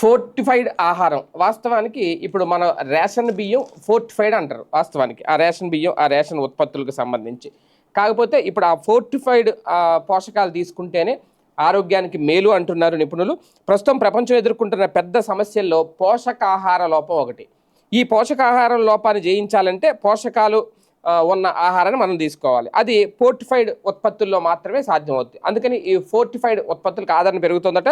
Fortified ఆహారం. వాస్తవానికి ఇప్పుడు మన రేషన్ బియ్యం ఫోర్టిఫైడ్ అంటారు వాస్తవానికి. ఆ రేషన్ బియ్యం ఆ రేషన్ ఉత్పత్తులకు సంబంధించి. కాకపోతే ఇప్పుడు ఆ ఫోర్టిఫైడ్ పోషకాలు తీసుకుంటేనే ఆరోగ్యానికి మేలు అంటున్నారు నిపుణులు. ప్రస్తుతం ప్రపంచం ఎదుర్కొంటున్న పెద్ద సమస్యల్లో పోషకాహార లోపం ఒకటి. ఈ పోషకాహార లోపాన్ని జయించాలంటే పోషకాలు ఉన్న ఆహారాన్ని మనం తీసుకోవాలి. అది ఫోర్టిఫైడ్ ఉత్పత్తుల్లో మాత్రమే సాధ్యమవుతుంది అందుకని ఈ ఫోర్టిఫైడ్ ఉత్పత్తులకు ఆదరణ పెరుగుతుందట.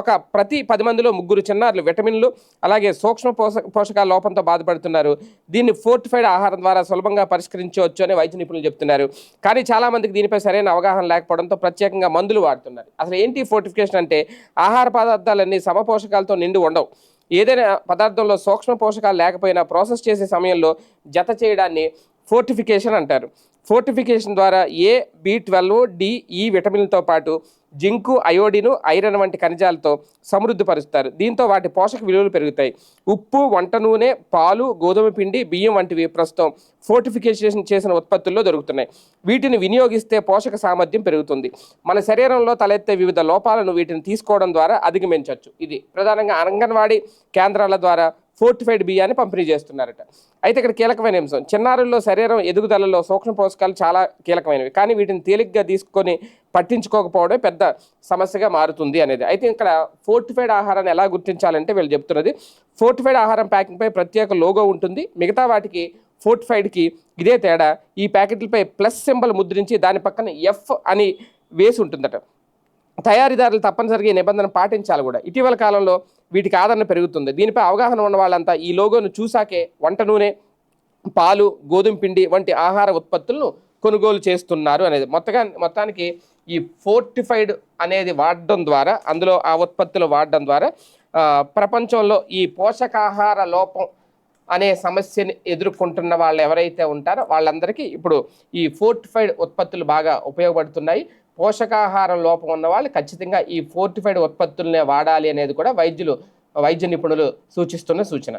ఒక ప్రతి పది మందిలో ముగ్గురు చిన్నారులు విటమిన్లు అలాగే సూక్ష్మ పోషక పోషకాల లోపంతో బాధపడుతున్నారు. దీన్ని ఫోర్టిఫైడ్ ఆహారం ద్వారా సులభంగా పరిష్కరించవచ్చు అని వైద్య నిపుణులు చెప్తున్నారు. కానీ చాలామందికి దీనిపై సరైన అవగాహన లేకపోవడంతో ప్రత్యేకంగా మందులు వాడుతున్నారు. అసలు ఏంటి ఫోర్టిఫికేషన్ అంటే ఆహార పదార్థాలన్నీ సమపోషకాలతో నిండి ఉండవు. ఏదైనా పదార్థంలో సూక్ష్మ పోషకాలు లేకపోయినా ప్రాసెస్ చేసే సమయంలో జత చేయడాన్ని ఫోర్టిఫికేషన్ అంటారు. ఫోర్టిఫికేషన్ ద్వారా ఏ బి ట్వెల్వ్ డి ఈ విటమిన్లతో పాటు జింకు అయోడిను ఐరన్ వంటి ఖనిజాలతో సమృద్ధిపరుస్తారు. దీంతో వాటి పోషక విలువలు పెరుగుతాయి. ఉప్పు వంట నూనె పాలు గోధుమ పిండి బియ్యం వంటివి ప్రస్తుతం ఫోర్టిఫికేషన్ చేసిన ఉత్పత్తుల్లో దొరుకుతున్నాయి. వీటిని వినియోగిస్తే పోషక సామర్థ్యం పెరుగుతుంది. మన శరీరంలో తలెత్తే వివిధ లోపాలను వీటిని తీసుకోవడం ద్వారా అధిగమించవచ్చు. ఇది ప్రధానంగా అంగన్వాడీ కేంద్రాల ద్వారా ఫోర్టిఫైడ్ బియ్యాన్ని పంపిణీ చేస్తున్నారట. అయితే ఇక్కడ కీలకమైన అంశం చిన్నారుల్లో శరీరం ఎదుగుదలలో సూక్ష్మ పోషకాలు చాలా కీలకమైనవి కానీ వీటిని తేలిగ్గా తీసుకొని పట్టించుకోకపోవడం పెద్ద సమస్యగా మారుతుంది అనేది. అయితే ఇక్కడ ఫోర్టిఫైడ్ ఆహారాన్ని ఎలా గుర్తించాలంటే వీళ్ళు చెప్తున్నది ఫోర్టిఫైడ్ ఆహారం ప్యాకింగ్పై ప్రత్యేక లోగో ఉంటుంది మిగతా వాటికి ఫోర్టిఫైడ్కి ఇదే తేడా ఈ ప్యాకెట్లపై ప్లస్ సింబల్ ముద్రించి దాని పక్కన ఎఫ్ అని వేసి ఉంటుందట. తయారీదారులు తప్పనిసరిగా ఈ నిబంధన పాటించాలి కూడా. ఇటీవల కాలంలో వీటికి ఆదరణ పెరుగుతుంది. దీనిపై అవగాహన ఉన్న వాళ్ళంతా ఈ లోగోను చూసాకే వంట నూనె పాలు గోధుమ పిండి వంటి ఆహార ఉత్పత్తులను కొనుగోలు చేస్తున్నారు అనేది. మొత్తగా మొత్తానికి ఈ ఫోర్టిఫైడ్ అనేది వాడడం ద్వారా అందులో ఆ ఉత్పత్తులు వాడడం ద్వారా ప్రపంచంలో ఈ పోషకాహార లోపం అనే సమస్యని ఎదుర్కొంటున్న వాళ్ళు ఎవరైతే ఉంటారో వాళ్ళందరికీ ఇప్పుడు ఈ ఫోర్టిఫైడ్ ఉత్పత్తులు బాగా ఉపయోగపడుతున్నాయి. పోషకాహారం లోపం ఉన్న వాళ్ళు ఖచ్చితంగా ఈ ఫోర్టిఫైడ్ ఉత్పత్తులనే వాడాలి అనేది కూడా వైద్యులు వైద్య నిపుణులు సూచిస్తున్న సూచన.